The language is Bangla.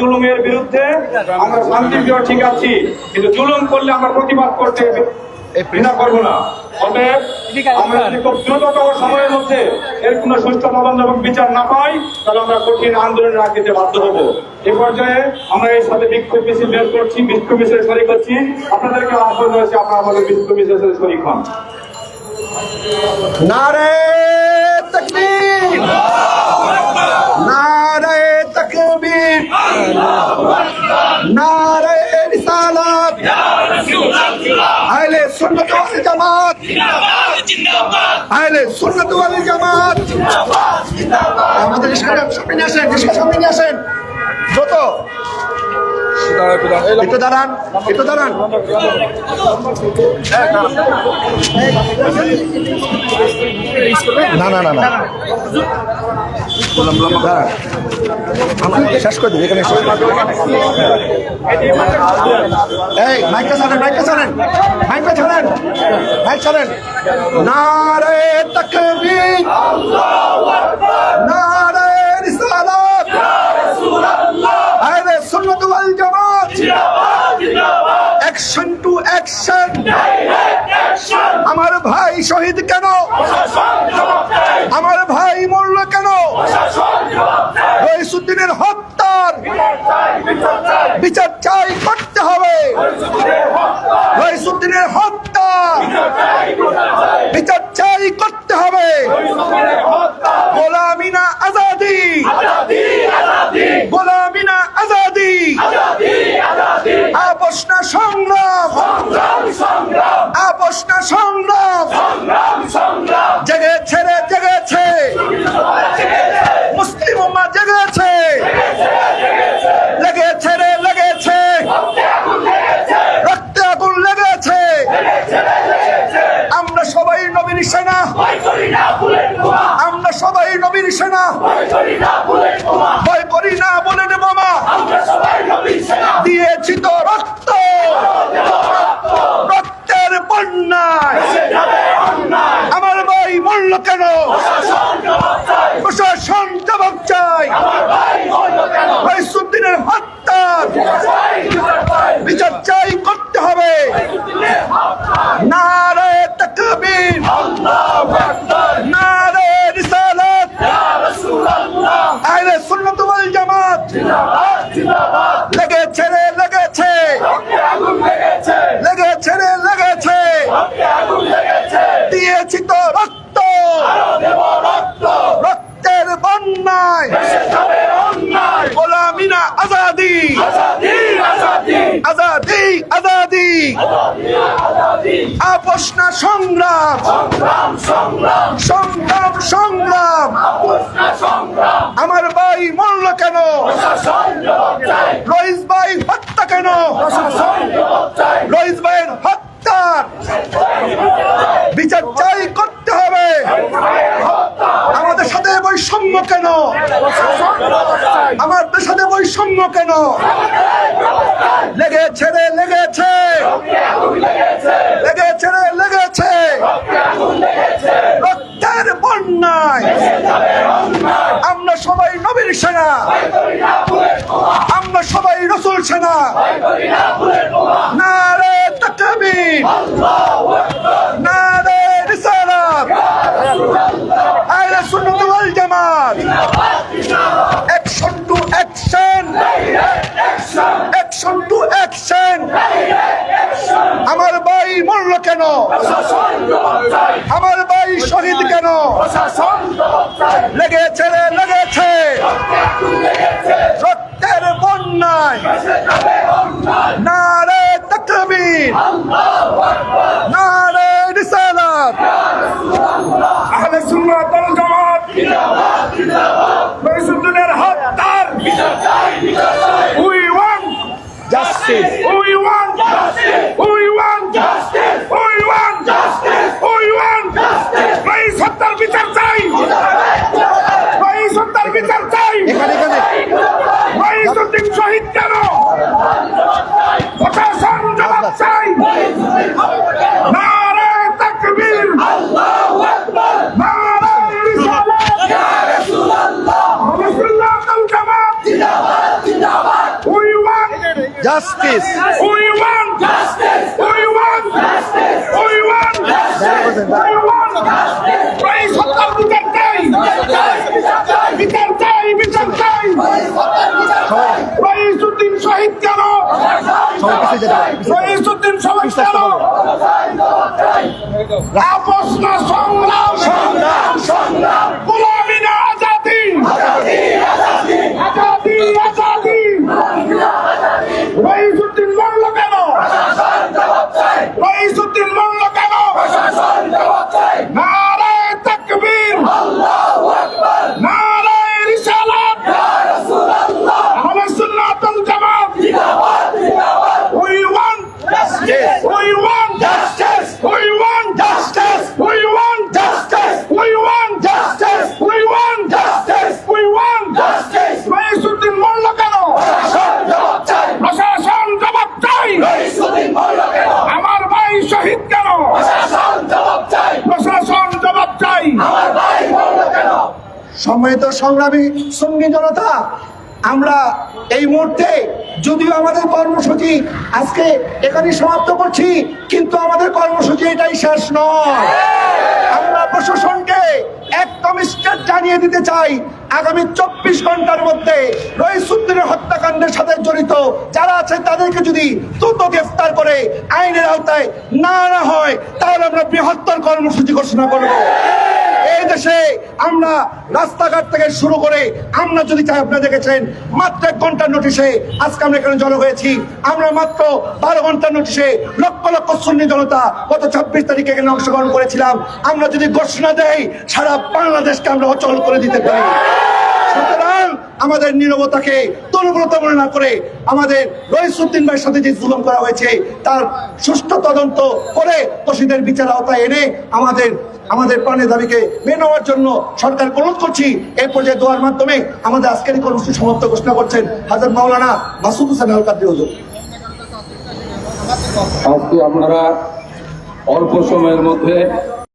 জুলুমের বিরুদ্ধে আমরা শান্তিপ্রিয় ঠিক আছি কিন্তু জুলুম করলে আমরা প্রতিবাদ করতে ঘৃণা করব না। অতএব আমরা যদি খুব দ্রুততম সময়ের মধ্যে এর কোনো তদন্ত এবং বিচার না পাই তাহলে আমরা কঠিন আন্দোলনে রাখ দিতে বাধ্য হব। এই পর্যায়ে আমরা এই সাথে বিক্ষোভ মিছিল বের করছি বিক্ষোভ মিছিলে শরিক হচ্ছি। আপনাদেরকে আহ্বান রয়েছে আপনারা আমাদের বিক্ষোভ মিছিলের সাথে শরিক হন। নারে তকবীর নারে তকবীর নারে রিসালাত আহলে সুন্নত ওয়াল জামাত। আহলে সুন্নত ওয়াল জামাত। আমাদের ইসলাম সামনে আসেন সামনে আসেন। যত শেষ করে দিন এখানে শেষ। এই মাইকটা ছাড়েন ছাড়েন। ছাড়েন নারে রিসালাত আহলে সুন্নাত ওয়াল জামাত অ্যাকশন টু অ্যাকশন আমার ভাই শহীদ কেন আমার ভাই মরল কেন রইসুদ্দিনের হত্যার বিচার চাই করতে হবে রইসুদ্দিনের হত্যা বিচার চাই করতে হবে গোলামিনা আজাদি গোলামিনা আজাদি আপোষ না সংগ্রাম আপোষ সংগ্রাম। সংগ্রাম জেগেছে রে জেগেছে মুসলিম উম্মা জেগেছে লেগেছে রে লেগেছে রক্তে আগুন লেগেছে আমরা সবাই নবীর সেনা আমরা সবাই নবীর সেনা ভয় করি না বলে রে মামা দিয়েছি তো রক্ত রক্তের বন্যায় আমার ভাই মরল কেন প্রশাসন জবাব চাই রইসুদ্দিনের হত্যার বিচার চাই করতে হবে নারে তকবীর নারে রিসালাত আহলে সুন্নাত ওয়াল জামাত লেগেছে রে লেগেছে লেগেছে রে লেগেছে দিয়েছি তো রক্ত রক্তের বন্যায় গোলামিনা আজাদি। আজাদি আজাদি। আপোষ না সংগ্রাম। সংগ্রাম সংগ্রাম। আমার ভাই মরল কেন? রইস ভাই হত্যা কেন? রইস ভাইয়ের হত্যার বিচার চাই করতে হবে। আমাদের সাথে বৈষম্য কেন? আমাদের সাথে বৈষম্য কেন? লেগেছে রে, লেগেছে। লেগেছে রে, লেগেছে। রক্তের বন্যায়। আমরা সবাই নবীর সেনা। আমরা সবাই রসুল সেনা। নারে তকবীর। নারে রিসালাত আহলে সুন্নাত ওয়াল জামাত action to action action to action আমার ভাই মরল কেন আমার ভাই শহীদ কেন লেগেছে রে লেগেছে। রক্তের বন্যায়। নারে তকবীর। নারে রিসালাত। আহলে সুন্নাত ওয়াল জামাত। রইসুদ্দিনের হত্যার। We want justice We want justice. We want justice. We want justice. We want justice. Rais হত্যার বিচার চাই রইস হত্যার বিচার চাই এখানে এখানে রইস উদ্দিন শহীদ কেন প্রশাসন জবাব চাই নারে তাকবীর নারে রিসালাত রাসূলুল্লাহ আল জামাত justice We want justice. We want justice. We want justice. We want justice. এই সরকার বিচার চাই বিচার চাই বিচার চাই রইসুদ্দিন শহীদ কেন রইসুদ্দিন শহীদ কেন আপোষ না সংগ্রাম সংগ্রাম সংগ্রাম গোলামি না আজাদি আজাদি আজাদি রইসুদ্দিন মরল কেন রইসুদ্দিন মরল কেন নারায় তাকবীর নারায় রিসালাত আহলে সুন্নাত ওয়াল জামাত We want justice. We want justice. We want justice. We want justice. We want justice. We want justice. We want justice. Raisuddin মরল কেন প্রশাসন জবাব চাই আমার ভাই শহীদ কেন প্রশাসন জবাব চাই সম্মানিত সংগ্রামী সঙ্গী জনতা, আমরা এই মুহূর্তে যদিও আমাদের কর্মসূচি আজকে এখানে সমাপ্ত করছি, কিন্তু আমাদের কর্মসূচি এটাই শেষ নয়। আমরা প্রশাসনকে একদম স্টেট জানিয়ে দিতে চাই, আগামী চব্বিশ ঘণ্টার মধ্যে রইসুদ্দিনের হত্যাকাণ্ডের সাথে জড়িত যারা আছে তাদেরকে যদি দ্রুত গ্রেফতার করে আইনের আওতায় না আনা হয়, তাহলে আমরা বৃহত্তর কর্মসূচি ঘোষণা করব। এই দেশে আমরা রাস্তাঘাট থেকে শুরু করে আমরা যদি চাই আপনারা দেখেছেন, মাত্র এক ঘণ্টার নোটিশে আজকে আমরা এখানে জড়ো হয়েছি। আমরা মাত্র বারো ঘণ্টার নোটিশে লক্ষ লক্ষ সুন্নি জনতা গত ছাব্বিশ তারিখে এখানে অংশগ্রহণ করেছিলাম। আমরা যদি ঘোষণা দেয় সারা বাংলাদেশকে আমরা অচল করে দিতে পারি। সুতরাং আমাদের নিরবতাকে দুর্বলতা মনে না করে আমাদের রইসুদ্দিন ভাইয়ের সাথে যে জুলুম করা হয়েছে, তার সুষ্ঠু তদন্ত করে দোষীদের বিচার আওতায় এনে আমাদের আমাদের প্রাণের দাবিকে মেনে নেওয়ার জন্য সরকার অনুরোধ করছি। এই পর্যায়ে দোয়ার মাধ্যমে আমাদের আজকের কর্মসূচি সমাপ্ত ঘোষণা করছেন হাজার মাওলানা মাসুদ হোসেন আল কাদ্রি হুজুর। আজকে আপনারা অল্প সময়ের মধ্যে